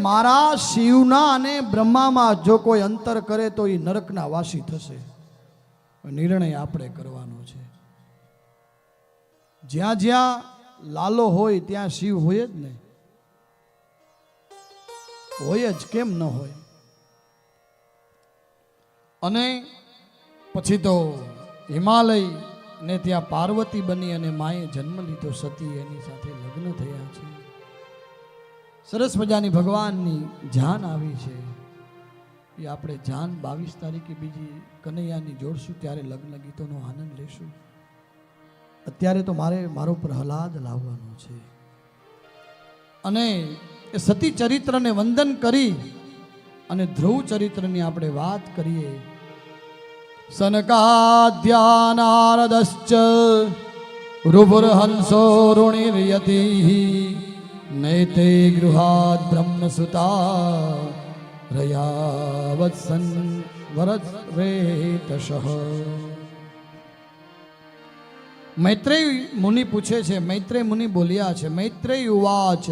મારા શિવના અને બ્રહ્મામાં જો કોઈ અંતર કરે તો એ નરકના વાસી થશે. નિર્ણય આપણે કરવાનો છે. જ્યાં જ્યાં લાલો હોય ત્યાં શિવ હોય જ ને. હોય જ કેમ ન હોય? અને પછી તો હિમાલય ને ત્યાં પાર્વતી બની અને માએ જન્મ લીધો સતી એની સાથે લગ્ન થયા છે. સરસ મજાની ભગવાનની જાન આવી છે. એ આપણે જાન બાવીસ તારીખે બીજી કનૈયાની જોડશું, ત્યારે લગ્ન ગીતોનો આનંદ લેશું. અત્યારે તો મારે, મારો પ્રહલાદ લાવવાનો છે. અને એ સતી ચરિત્રને વંદન કરી અને ધ્રુવ ચરિત્રની આપણે વાત કરીએ. સનકાધ્યાનારદશ્ચ રુભુર્હંસો ઋણિર્યતિ નૈતે ગૃહાદ બ્રહ્મસુતા રયાવત્સન વરરેતશ મૈત્રેય મુનિ પૂછે છે મૈત્રેય મુનિ બોલ્યા છે મૈત્રેય ઉવાચ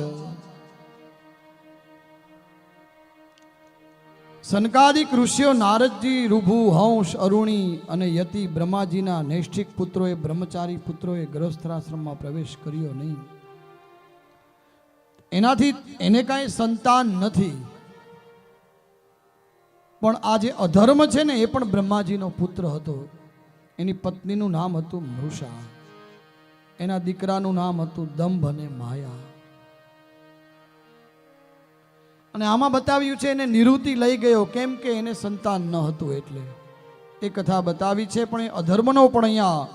સનકાદિક ઋષિઓ નારદજી રૂભુ હંસ અરુણી અને યતિ બ્રહ્માજીના નૈષ્ઠિક પુત્રોએ બ્રહ્મચારી પુત્રોએ ગ્રહસ્થાશ્રમમાં પ્રવેશ કર્યો નહીં એનાથી એને કાંઈ સંતાન નથી. પણ આ જે અધર્મ છે ને, એ પણ બ્રહ્માજીનો પુત્ર હતો. એની પત્નીનું નામ હતું મૃષા એના દીકરાનું નામ હતું દંભ અને માયા. અને આમાં બતાવ્યું છે, એને નિવૃત્તિ લઈ ગયો, કેમ કે એને સંતાન ન હતું એટલે. એ કથા બતાવી છે, પણ એ અધર્મનો પણ અહીંયા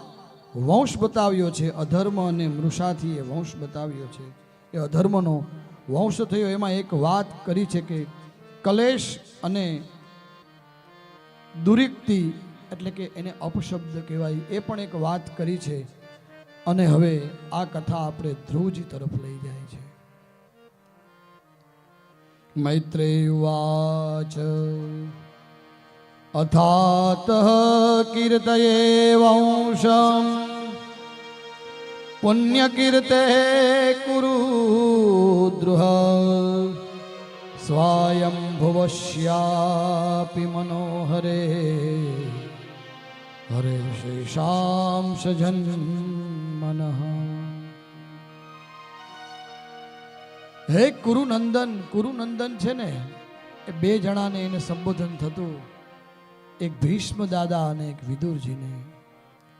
વંશ બતાવ્યો છે. અધર્મ અને મૃષાથી એ વંશ બતાવ્યો છે. એ અધર્મનો વંશ થયો, એમાં એક વાત કરી છે કે કલેશ અને દુરિક્તિ એટલે કે એને અપશબ્દ કહેવાય, એ પણ એક વાત કરી છે. અને હવે આ કથા આપણે ધ્રુવજી તરફ લઈ જાય છે. મૈત્રેવાચ અથાત કીર્તયે વંશમ પુણ્યકીર્તે કુરુ દ્રુહ સ્વયંભુવશ્યાપી મનોહરે હરે શેષાંશ જન્મનઃ હે કુરુનંદન કુરુનંદન છે ને એ બે જણાને એને સંબોધન થતું એક ભીષ્મ દાદા અને એક વિદુરજીને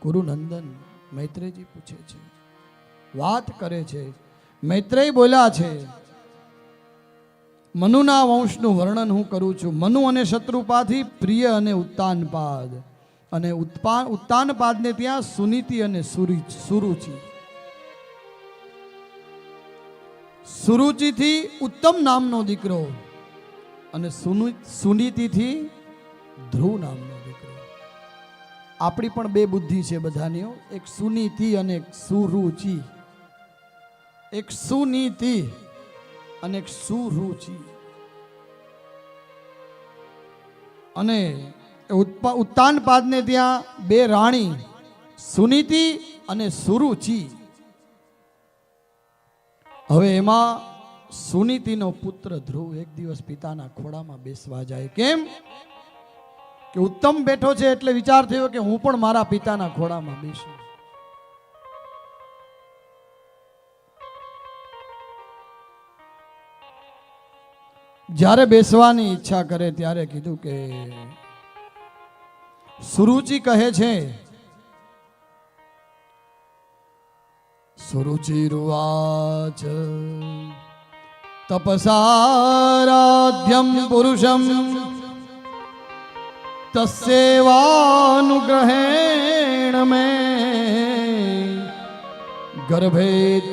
કુરુનંદન મૈત્રેજી પૂછે છે વાત કરે છે. મૈત્રેય બોલ્યા છે, મનુના વંશનું વર્ણન હું કરું છું. મનુ અને શત્રુપાથી પ્રિય અને ઉત્તાનપાદ અને ઉત્પા ઉત્તાનપાદને ત્યાં સુનીતિ અને સુરી, સુરુચિ. સુરુચિથી ઉત્તમ નામનો દીકરો અને સુનુ- સુનીતિથી ધ્રુવ નામનો દીકરો. આપણી પણ બે બુદ્ધિ છે બધાની એક સુનીતિ અને એક સુરુચિ. એક સુનીતિ અને એક સુરુચિ. અને ઉત્તાનપાદને ત્યાં બે રાણી, સુનીતિ અને સુરુચિ. હવે એમાં સુનીતિનો પુત્ર ધ્રુવ એક દિવસ પિતાના ખોળામાં બેસવા જાય. કેમ? કે ઉત્તમ બેઠો છે એટલે વિચાર થયો કે હું પણ મારા પિતાના ખોળામાં બેસું. જ્યારે બેસવાની ઈચ્છા કરે ત્યારે કીધું કે, સુરુચિ કહે છે સુરુચિરુવાચ તપસારાધ્યમ પુરુષમ તસેવાનુગ્રહેણ મે ગર્ભે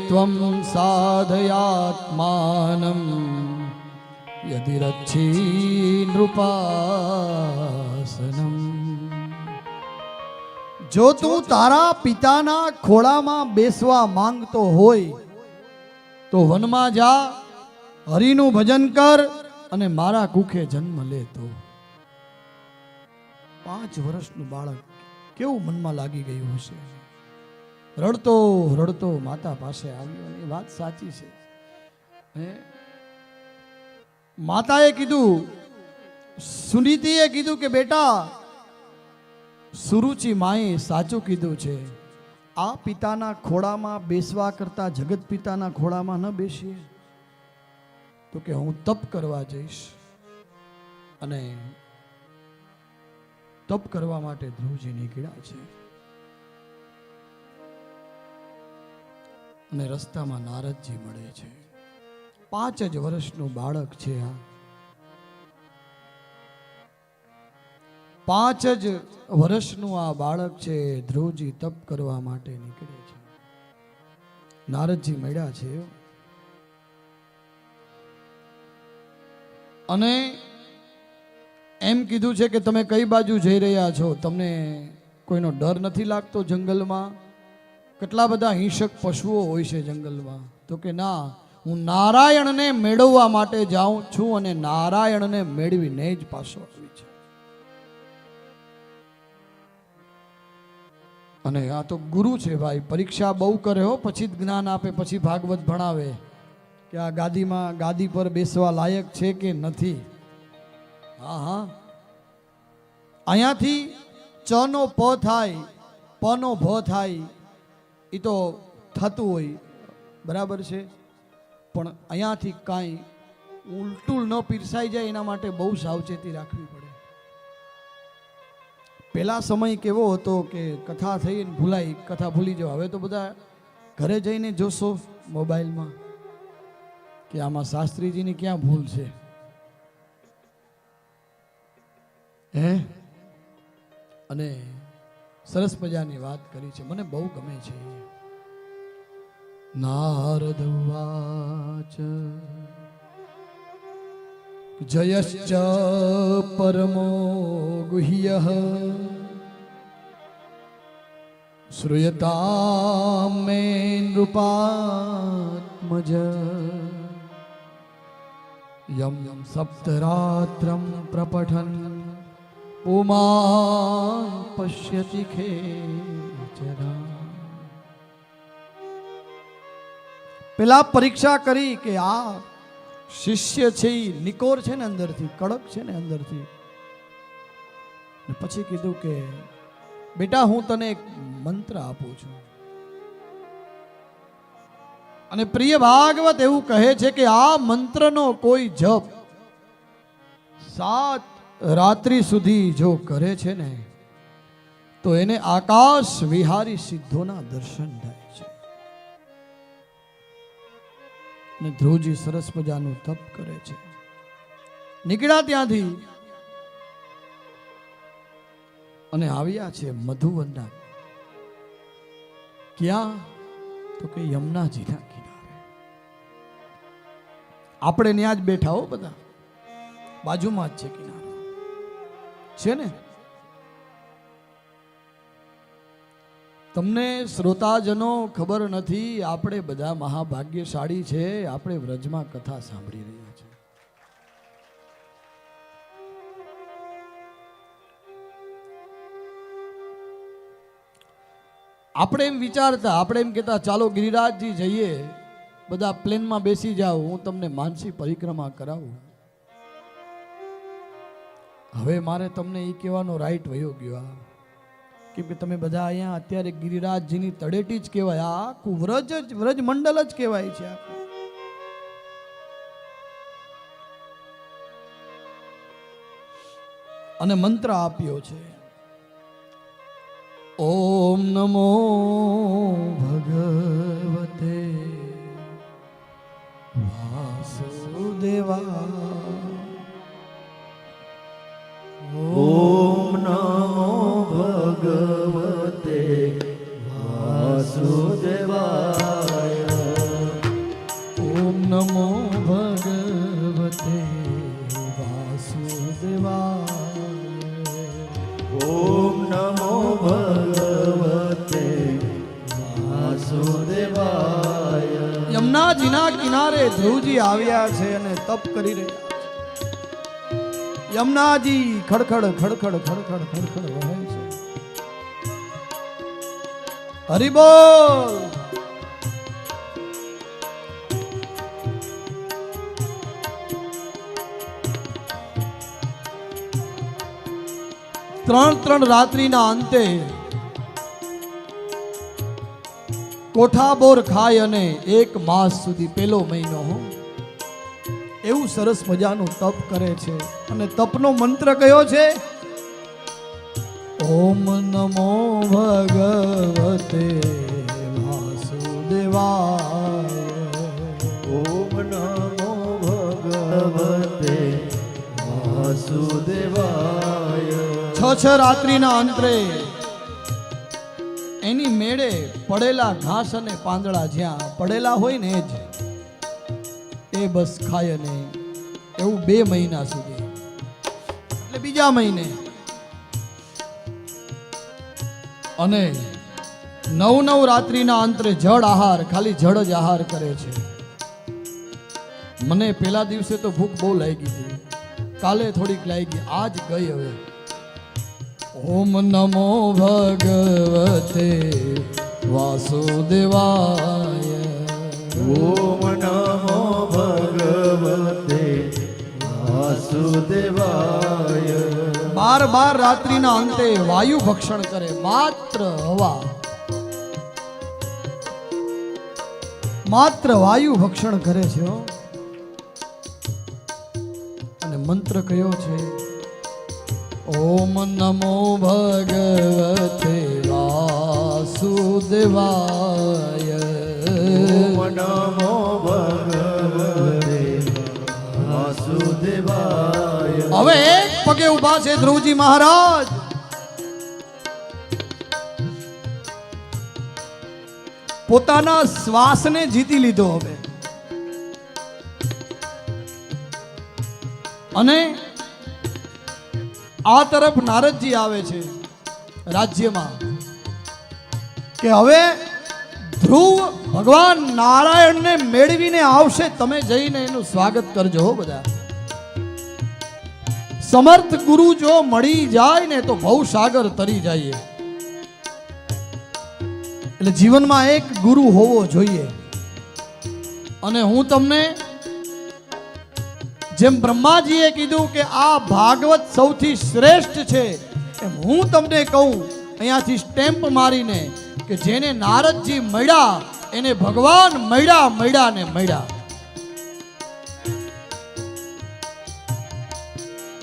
ત્વમ સાધયાત્માનમ. યદિ રચ્છી નૃપાસનમ જો તું તારા પિતાના ખોળામાં બેસવા માંગતો હોય તો વનમાં જા હરિનું ભજન કર અને મારા કુખે જન્મ લે તો પાંચ વર્ષનું બાળક કેવું મનમાં લાગી ગયું હશે? રડતો રડતો માતા પાસે આવ્યો એ વાત સાચી છે. હે? માતાએ કીધું, સુનીતિએ કીધું કે, બેટા, સુરુચિ માએ સાચું કીધું છે. આ પિતાના ખોળામાં બેસવા કરતા જગત પિતાના ખોળામાં ન બેસીએ. તો કે હું તપ કરવા જઈશ અને તપ કરવા માટે ધ્રુવજી નીકળ્યા છે. અને રસ્તામાં નારદજી મળે છે. પાંચ જ વર્ષનું બાળક છે આ. પાંચ જ વર્ષનું આ બાળક છે, ધ્રુવજી તપ કરવા માટે નીકળે છે. નારદજી મળ્યા છે. અને એમ કીધું છે કે તમે કઈ બાજુ જઈ રહ્યા છો? તમને કોઈનો ડર નથી લાગતો જંગલમાં? કેટલા બધા હિંસક પશુઓ હોય છે જંગલમાં? તો કે ના હું નારાયણને મેળવવા માટે જાઉં છું અને નારાયણને મેળવીને જ પાછો આવી છે. અને આ તો ગુરુ છે ભાઈ, પરીક્ષા બહુ કરે હો, પછી જ જ્ઞાન આપે, પછી ભાગવત ભણાવે. કે આ ગાદીમાં, ગાદી પર બેસવા લાયક છે કે નથી? હા હા. અહીંયાથી ચ નો પ થાય પ નો ભ થાય એ તો થતું હોય. બરાબર છે? પણ અહીંયાથી કાંઈ ઉલટું ન પીરસાઈ જાય એના માટે બહુ સાવચેતી રાખવી પડે. પહેલા સમય કેવો હતો કે કથા થઈ ને ભૂલાઈ કથા ભૂલી જાઓ. હવે તો બધા ઘરે જઈને જોશો મોબાઈલમાં કે આમાં શાસ્ત્રીજીની ક્યાં ભૂલ છે. હે? અને સરસ મજાની વાત કરી છે. મને બહુ ગમે છે. નારદ વાચ જયશ્ચ પરમો ગુહ્ય શ્રૂયતા મે નૃપાત્મજ યમ યમ સપ્તરાત્રમ પ્રપઠન પુમાન પશ્યતિ ખેચરા પેલા પરીક્ષા કરી કે આ શિષ્ય છે નિકોર છે ને અંદરથી, કડક છે ને અંદરથી. પછી કીધું કે, બેટા, હું તને એક મંત્ર આપું છું. અને પ્રિય ભાગવત એવું કહે છે કે આ મંત્રનો કોઈ જપ સાત રાત્રિ સુધી જો કરે છે ને, તો એને આકાશ વિહારી સિદ્ધોના દર્શન થાય. ને ધ્રુવજી સરસ મજાનું તપ કરે છે. નીકળ્યા ત્યાંથી અને આવ્યા છે મધુવનના. ક્યાં? તો કે યમુનાજીના કિનારે. આપણે ત્યાં જ બેઠા હો બધા. બાજુમાં જ છે કિનારો. છે ને? તમને શ્રોતાજનો ખબર નથી, આપણે બધા મહાભાગ્યશાળી છે, આપણે વ્રજમાં કથા સાંભળી રહ્યા છે આપણે એમ વિચારતા, આપણે એમ કહેતા, ચાલો ગિરિરાજજી જઈએ, બધા પ્લેનમાં બેસી જાઓ, હું તમને માનસી પરિક્રમા કરાવું. હવે મારે તમને એ કહેવાનો રાઈટ વયો ગયો આ. કેમ કે તમે બધા અહીંયા અત્યારે ગિરિરાજજીની તળેટી જ કહેવાય, આખું વ્રજ જ, વ્રજ મંડળ જ કહેવાય છે અને મંત્ર આપ્યો છે, ઓમ નમો ભગવતે વાસુદેવા ઓમ નમો યમુનાજીના કિનારે ધ્રુવજી આવ્યા છે અને તપ કરી રહ્યા યમુનાજી ખડખડ ખડખડ ખડખડ ખડખડ વહે છે. હરિબોલ ત્રણ ત્રણ રાત્રિના અંતે કોઠાબોર ખાય અને એક માસ સુધી પેલો મહિનો હો. એવું સરસ મજાનું તપ કરે છે. અને તપનો મંત્ર કયો છે? ઓમ નમો ભગવતે વાસુદેવાય. ઓમ નમો ભગવતે વાસુદેવાય. છ છ રાત્રિના અંતરે એની મેળે પડેલા ઘાસ અને પાંદડા જ્યાં પડેલા હોય ને જ. એ બસ ખાય અને એવું બે મહિના સુધી. એટલે બીજા મહિને. અને નવ નવ રાત્રિના અંતરે જળ આહાર, ખાલી જળ જ આહાર કરે છે. મને પેલા દિવસે તો ભૂખ બહુ લાગી હતી. કાલે થોડીક લાગી, આજ ગઈ હવે. ઓમ નમો ભગવતે વાસુદેવાય. ઓમ નમો ભગવતે વાસુદેવાય. બાર બાર રાત્રિના અંતે વાયુ ભક્ષણ કરે માત્ર હવા. માત્ર વાયુ ભક્ષણ કરે છે હો. અને મંત્ર કયો છે? ઓમ નમો ભગવતે વાસુદેવાય. ઓમ નમો ભગવતે વાસુદેવાય. હવે એક પગે ઊભા છે ધ્રુવજી મહારાજ. પોતાના શ્વાસને જીતી લીધો હવે. અને આ તરફ નારદજી આવે છે રાજ્યમાં કે હવે ધ્રુવ ભગવાન નારાયણને મેળવીને આવશે, તમે જઈને એનું સ્વાગત કરજો હો બધા. સમર્થ ગુરુ જો મળી જાય ને તો ભવ સાગર તરી જાય એટલે જીવનમાં એક ગુરુ હોવો જોઈએ. અને હું તમને જેમ બ્રહ્માજીએ કીધું કે આ ભાગવત સૌથી શ્રેષ્ઠ છે, એમ હું તમને કહું, અહીંયાથી સ્ટેમ્પ મારીને કે જેને નારદજી મળ્યા, એને ભગવાન મળ્યા મળ્યા ને મળ્યા.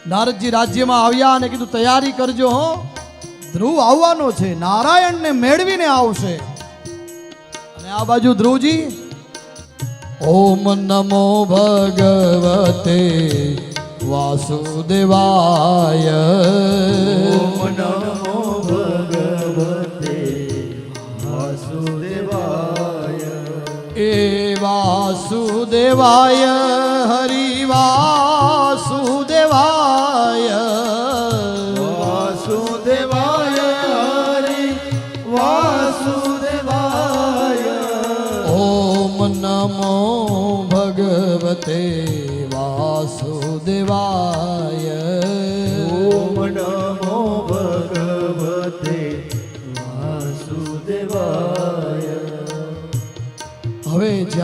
નારદજી રાજ્યમાં આવ્યા અને કીધું, તૈયારી કરજો હો. ધ્રુવ આવવાનો છે. નારાયણને મેળવીને આવશે. અને આ બાજુ ધ્રુવજી ઓમ નમો ભગવતે વાસુદેવાય. ઓમ નમો ભગવતે વાસુદેવાય. એ વાસુદેવાય.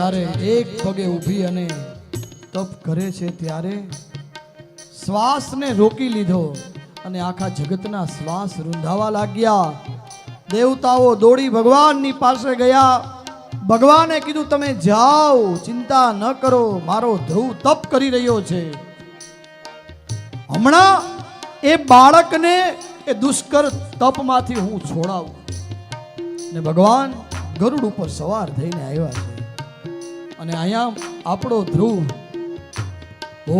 જ્યારે એક પગે ઊભી અને તપ કરે છે ત્યારે શ્વાસને રોકી લીધો અને આખા જગતના શ્વાસ રૂંધાવા લાગ્યા. દેવતાઓ દોડી ભગવાનની પાસે ગયા. ભગવાને કીધું, તમે જાઓ, ચિંતા ન કરો, મારો ધ્રુવ તપ કરી રહ્યો છે. હમણાં એ બાળકને એ દુષ્કર તપમાંથી હું છોડાવું. ને ભગવાન ગરુડ ઉપર સવાર થઈને આવ્યા છે. અને અહીંયા આપણો ધ્રુવ.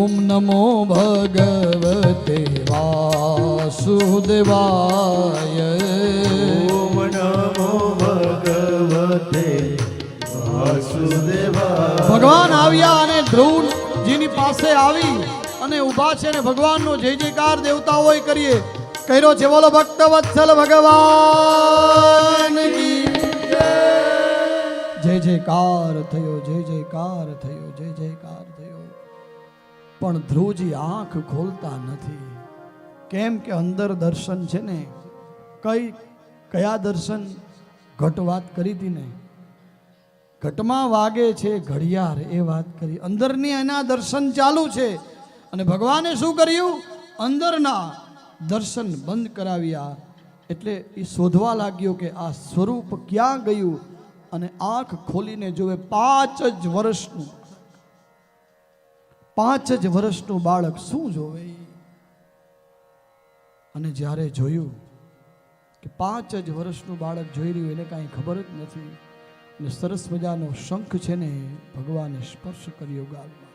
ઓમ નમો ભગવતે વાસુદેવાય. ઓમ નમો ભગવતે વાસુદેવાય. ભગવાન આવ્યા અને ધ્રુવજીની પાસે આવી અને ઊભા છે અને ભગવાનનો જય જયકાર દેવતાઓએ કરીએ. કર્યો છે બોલો ભક્ત વત્સલ ભગવાન કી જય જયકાર થયો, જય જયકાર થયો, જય જયકાર થયો. પણ ધ્રુવજી આંખ ખોલતા નથી. કેમ કે અંદર દર્શન છે ને, કઈ, કયા દર્શન? ઘટ વાત કરી હતી ને. ઘટમાં વાગે છે ઘડિયાળ, એ વાત કરી. અંદરની એના દર્શન ચાલુ છે. અને ભગવાને શું કર્યું? અંદરના દર્શન બંધ કરાવ્યા. એટલે એ શોધવા લાગ્યો કે આ સ્વરૂપ ક્યાં ગયું? અને આંખ ખોલીને જોવે પાંચ જ વર્ષનું. પાંચ જ વર્ષનું બાળક શું જોવે? અને જ્યારે જોયું કે પાંચ જ વર્ષનું બાળક જોઈ રહ્યું, એને કાંઈ ખબર જ નથી. અને સરસ મજાનો શંખ છે ને, ભગવાને સ્પર્શ કર્યો ગાલમાં.